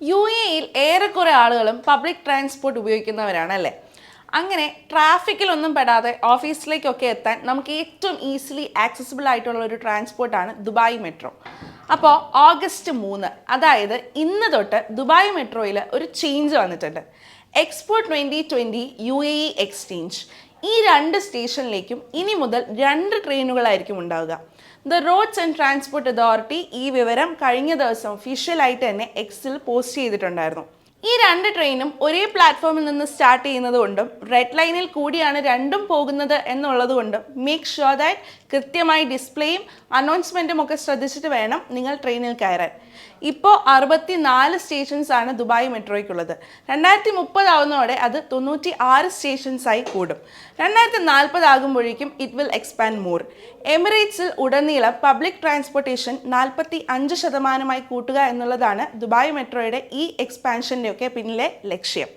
U എയിൽ ഏറെക്കുറെ ആളുകളും പബ്ലിക് ട്രാൻസ്പോർട്ട് ഉപയോഗിക്കുന്നവരാണ് അല്ലേ? അങ്ങനെ ട്രാഫിക്കിലൊന്നും പെടാതെ ഓഫീസിലേക്കൊക്കെ എത്താൻ നമുക്ക് ഏറ്റവും ഈസിലി ആക്സസിബിൾ ആയിട്ടുള്ള ഒരു ട്രാൻസ്പോർട്ടാണ് ദുബായ് മെട്രോ അപ്പോൾ ഓഗസ്റ്റ് മൂന്ന് അതായത് ഇന്ന് തൊട്ട് ദുബായ് മെട്രോയിൽ ഒരു ചേഞ്ച് വന്നിട്ടുണ്ട്. Expo twenty twenty U A E exchange ഈ രണ്ട് സ്റ്റേഷനിലേക്കും ഇനി മുതൽ രണ്ട് ട്രെയിനുകളായിരിക്കും ഉണ്ടാവുക. The roads and transport authority ഈ വിവരം കഴിഞ്ഞ ദിവസം ഒഫീഷ്യലായിട്ട് തന്നെ എക്സിൽ പോസ്റ്റ് ചെയ്തിട്ടുണ്ടായിരുന്നു. ഈ രണ്ട് ട്രെയിനും ഒരേ പ്ലാറ്റ്ഫോമിൽ നിന്ന് സ്റ്റാർട്ട് ചെയ്യുന്നത് കൊണ്ടും റെഡ് ലൈനിൽ കൂടിയാണ് രണ്ടും പോകുന്നത് എന്നുള്ളത് കൊണ്ടും മേക്ക് ഷുവർ ദാറ്റ് കൃത്യമായി ഡിസ്പ്ലേയും അനൗൺസ്മെന്റും ഒക്കെ ശ്രദ്ധിച്ചിട്ട് വേണം നിങ്ങൾ ട്രെയിനിൽ കയറാൻ. ഇപ്പോൾ അറുപത്തി നാല് സ്റ്റേഷൻസാണ് ദുബായ് മെട്രോയ്ക്കുള്ളത്. രണ്ടായിരത്തി മുപ്പതാവുന്നതോടെ അത് തൊണ്ണൂറ്റി ആറ് സ്റ്റേഷൻസായി കൂടും. രണ്ടായിരത്തി നാൽപ്പതാകുമ്പോഴേക്കും ഇറ്റ് വിൽ എക്സ്പാൻഡ് മോർ എമിറേറ്റ്സിൽ ഉടനീളം പബ്ലിക് ട്രാൻസ്പോർട്ടേഷൻ നാൽപ്പത്തി അഞ്ച് ശതമാനമായി കൂട്ടുക എന്നുള്ളതാണ് ദുബായ് മെട്രോയുടെ ഈ എക്സ്പാൻഷന്റെ ഒക്കെ പിന്നിലെ ലക്ഷ്യം.